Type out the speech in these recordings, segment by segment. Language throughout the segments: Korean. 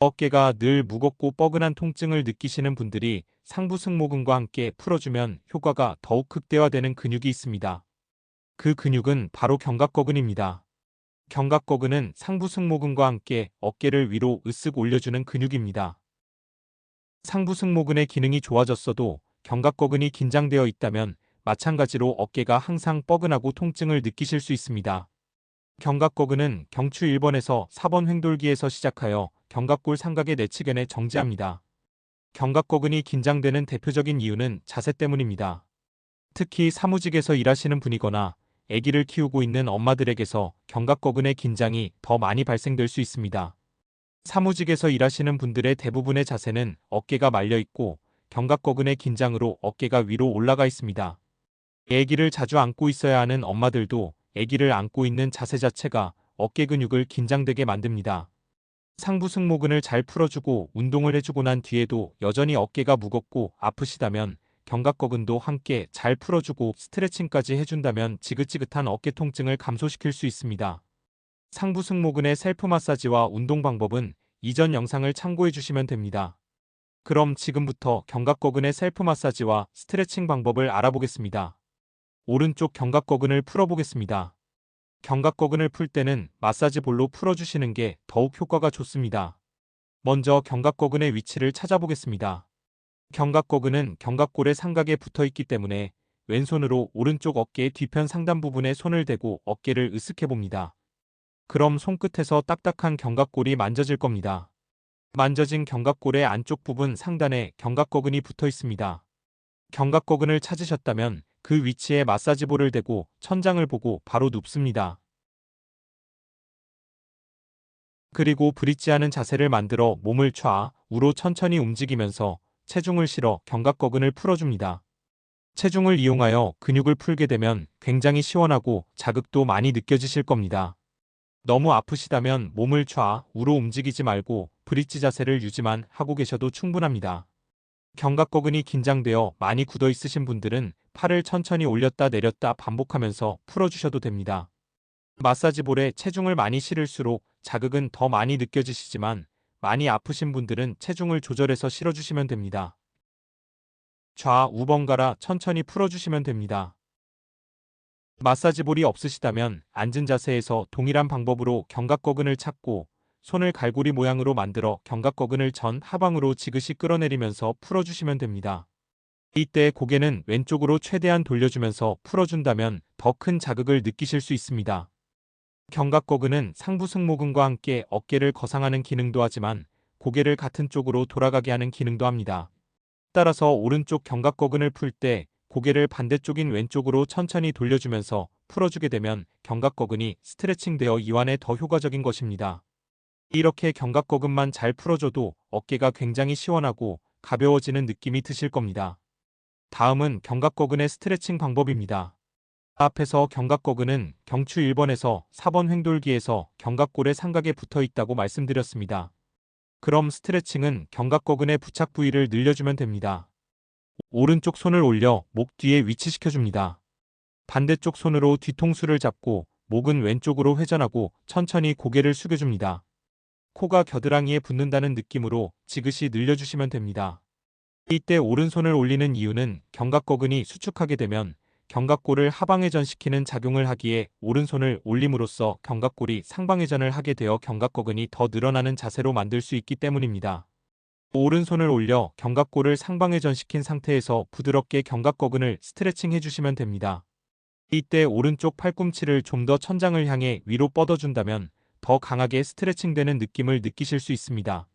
어깨가 늘 무겁고 뻐근한 통증을 느끼시는 분들이 상부 승모근과 함께 풀어주면 효과가 더욱 극대화되는 근육이 있습니다. 그 근육은 바로 견갑거근입니다. 견갑거근은 상부 승모근과 함께 어깨를 위로 으쓱 올려주는 근육입니다. 상부 승모근의 기능이 좋아졌어도 견갑거근이 긴장되어 있다면 마찬가지로 어깨가 항상 뻐근하고 통증을 느끼실 수 있습니다. 견갑거근은 경추 1번에서 4번 횡돌기에서 시작하여 견갑골 삼각의 내측연에 정지합니다. 견갑거근이 긴장되는 대표적인 이유는 자세 때문입니다. 특히 사무직에서 일하시는 분이거나 아기를 키우고 있는 엄마들에게서 견갑거근의 긴장이 더 많이 발생될 수 있습니다. 사무직에서 일하시는 분들의 대부분의 자세는 어깨가 말려 있고 견갑거근의 긴장으로 어깨가 위로 올라가 있습니다. 아기를 자주 안고 있어야 하는 엄마들도 아기를 안고 있는 자세 자체가 어깨 근육을 긴장되게 만듭니다. 상부 승모근을 잘 풀어주고 운동을 해주고 난 뒤에도 여전히 어깨가 무겁고 아프시다면 견갑거근도 함께 잘 풀어주고 스트레칭까지 해준다면 지긋지긋한 어깨 통증을 감소시킬 수 있습니다. 상부 승모근의 셀프 마사지와 운동 방법은 이전 영상을 참고해 주시면 됩니다. 그럼 지금부터 견갑거근의 셀프 마사지와 스트레칭 방법을 알아보겠습니다. 오른쪽 견갑거근을 풀어보겠습니다. 견갑거근을 풀 때는 마사지 볼로 풀어주시는 게 더욱 효과가 좋습니다. 먼저 견갑거근의 위치를 찾아보겠습니다. 견갑거근은 견갑골의 삼각에 붙어 있기 때문에 왼손으로 오른쪽 어깨 뒤편 상단 부분에 손을 대고 어깨를 으쓱해 봅니다. 그럼 손끝에서 딱딱한 견갑골이 만져질 겁니다. 만져진 견갑골의 안쪽 부분 상단에 견갑거근이 붙어 있습니다. 견갑거근을 찾으셨다면 그 위치에 마사지볼을 대고 천장을 보고 바로 눕습니다. 그리고 브릿지하는 자세를 만들어 몸을 좌우로 천천히 움직이면서 체중을 실어 견갑거근을 풀어줍니다. 체중을 이용하여 근육을 풀게 되면 굉장히 시원하고 자극도 많이 느껴지실 겁니다. 너무 아프시다면 몸을 좌우로 움직이지 말고 브릿지 자세를 유지만 하고 계셔도 충분합니다. 견갑거근이 긴장되어 많이 굳어 있으신 분들은 팔을 천천히 올렸다 내렸다 반복하면서 풀어주셔도 됩니다. 마사지볼에 체중을 많이 실을수록 자극은 더 많이 느껴지시지만 많이 아프신 분들은 체중을 조절해서 실어주시면 됩니다. 좌우 번갈아 천천히 풀어주시면 됩니다. 마사지볼이 없으시다면 앉은 자세에서 동일한 방법으로 견갑거근을 찾고 손을 갈고리 모양으로 만들어 견갑거근을 전 하방으로 지그시 끌어내리면서 풀어주시면 됩니다. 이때 고개는 왼쪽으로 최대한 돌려주면서 풀어준다면 더 큰 자극을 느끼실 수 있습니다. 견갑거근은 상부 승모근과 함께 어깨를 거상하는 기능도 하지만 고개를 같은 쪽으로 돌아가게 하는 기능도 합니다. 따라서 오른쪽 견갑거근을 풀 때 고개를 반대쪽인 왼쪽으로 천천히 돌려주면서 풀어주게 되면 견갑거근이 스트레칭되어 이완에 더 효과적인 것입니다. 이렇게 견갑거근만 잘 풀어줘도 어깨가 굉장히 시원하고 가벼워지는 느낌이 드실 겁니다. 다음은 견갑거근의 스트레칭 방법입니다. 앞에서 견갑거근은 경추 1번에서 4번 횡돌기에서 견갑골의 삼각에 붙어 있다고 말씀드렸습니다. 그럼 스트레칭은 견갑거근의 부착 부위를 늘려주면 됩니다. 오른쪽 손을 올려 목 뒤에 위치시켜줍니다. 반대쪽 손으로 뒤통수를 잡고 목은 왼쪽으로 회전하고 천천히 고개를 숙여줍니다. 코가 겨드랑이에 붙는다는 느낌으로 지그시 늘려주시면 됩니다. 이때 오른손을 올리는 이유는 견갑거근이 수축하게 되면 견갑골을 하방회전시키는 작용을 하기에 오른손을 올림으로써 견갑골이 상방회전을 하게 되어 견갑거근이 더 늘어나는 자세로 만들 수 있기 때문입니다. 오른손을 올려 견갑골을 상방회전시킨 상태에서 부드럽게 견갑거근을 스트레칭 해주시면 됩니다. 이때 오른쪽 팔꿈치를 좀 더 천장을 향해 위로 뻗어준다면 더 강하게 스트레칭되는 느낌을 느끼실 수 있습니다.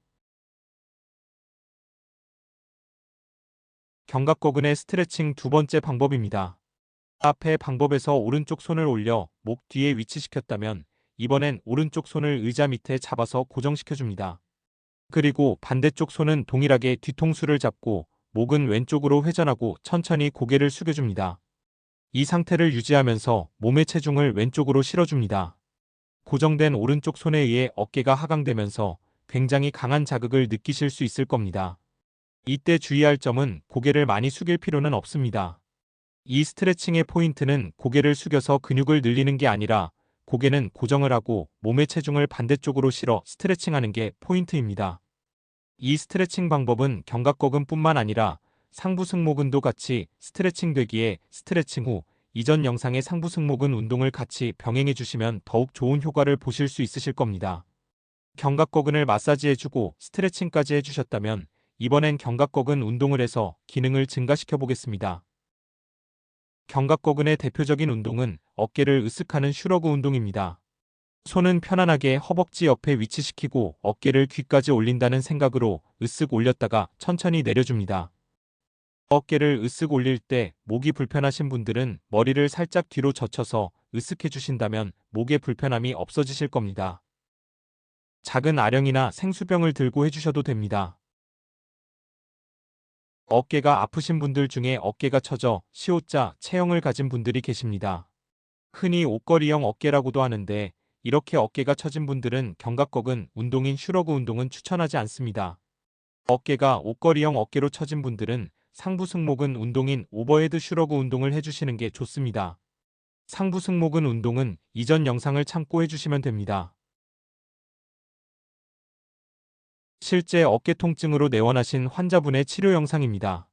견갑거근의 스트레칭 두 번째 방법입니다. 앞의 방법에서 오른쪽 손을 올려 목 뒤에 위치시켰다면 이번엔 오른쪽 손을 의자 밑에 잡아서 고정시켜줍니다. 그리고 반대쪽 손은 동일하게 뒤통수를 잡고 목은 왼쪽으로 회전하고 천천히 고개를 숙여줍니다. 이 상태를 유지하면서 몸의 체중을 왼쪽으로 실어줍니다. 고정된 오른쪽 손에 의해 어깨가 하강되면서 굉장히 강한 자극을 느끼실 수 있을 겁니다. 이때 주의할 점은 고개를 많이 숙일 필요는 없습니다. 이 스트레칭의 포인트는 고개를 숙여서 근육을 늘리는 게 아니라 고개는 고정을 하고 몸의 체중을 반대쪽으로 실어 스트레칭하는 게 포인트입니다. 이 스트레칭 방법은 견갑거근뿐만 아니라 상부 승모근도 같이 스트레칭 되기에 스트레칭 후 이전 영상의 상부 승모근 운동을 같이 병행해 주시면 더욱 좋은 효과를 보실 수 있으실 겁니다. 견갑거근을 마사지해주고 스트레칭까지 해주셨다면 이번엔 견갑거근 운동을 해서 기능을 증가시켜 보겠습니다. 견갑거근의 대표적인 운동은 어깨를 으쓱하는 슈러그 운동입니다. 손은 편안하게 허벅지 옆에 위치시키고 어깨를 귀까지 올린다는 생각으로 으쓱 올렸다가 천천히 내려줍니다. 어깨를 으쓱 올릴 때 목이 불편하신 분들은 머리를 살짝 뒤로 젖혀서 으쓱해 주신다면 목의 불편함이 없어지실 겁니다. 작은 아령이나 생수병을 들고 해주셔도 됩니다. 어깨가 아프신 분들 중에 어깨가 처져 시옷자 체형을 가진 분들이 계십니다. 흔히 옷걸이형 어깨라고도 하는데 이렇게 어깨가 처진 분들은 견갑거근 운동인 슈러그 운동은 추천하지 않습니다. 어깨가 옷걸이형 어깨로 처진 분들은 상부 승모근 운동인 오버헤드 슈러그 운동을 해주시는 게 좋습니다. 상부 승모근 운동은 이전 영상을 참고해 주시면 됩니다. 실제 어깨 통증으로 내원하신 환자분의 치료 영상입니다.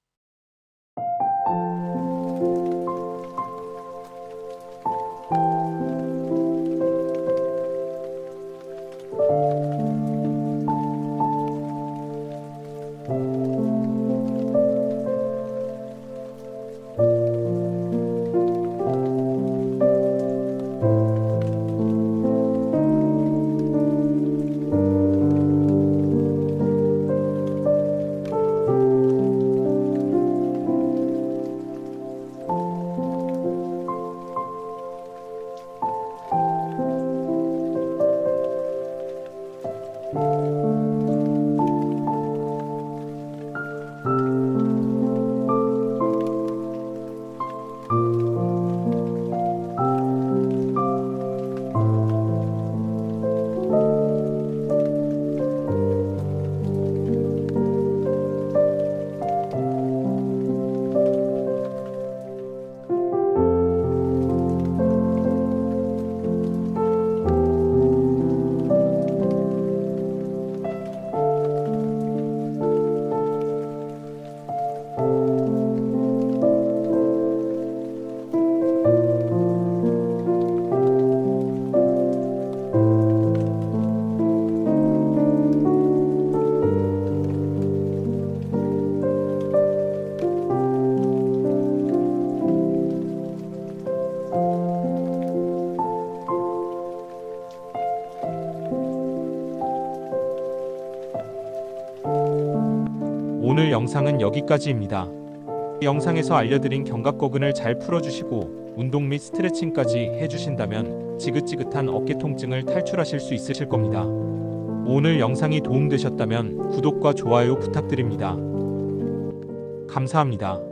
영상은 여기까지입니다. 영상에서 알려드린 견갑거근을 잘 풀어주시고 운동 및 스트레칭까지 해주신다면 지긋지긋한 어깨 통증을 탈출하실 수 있으실 겁니다. 오늘 영상이 도움되셨다면 구독과 좋아요 부탁드립니다. 감사합니다.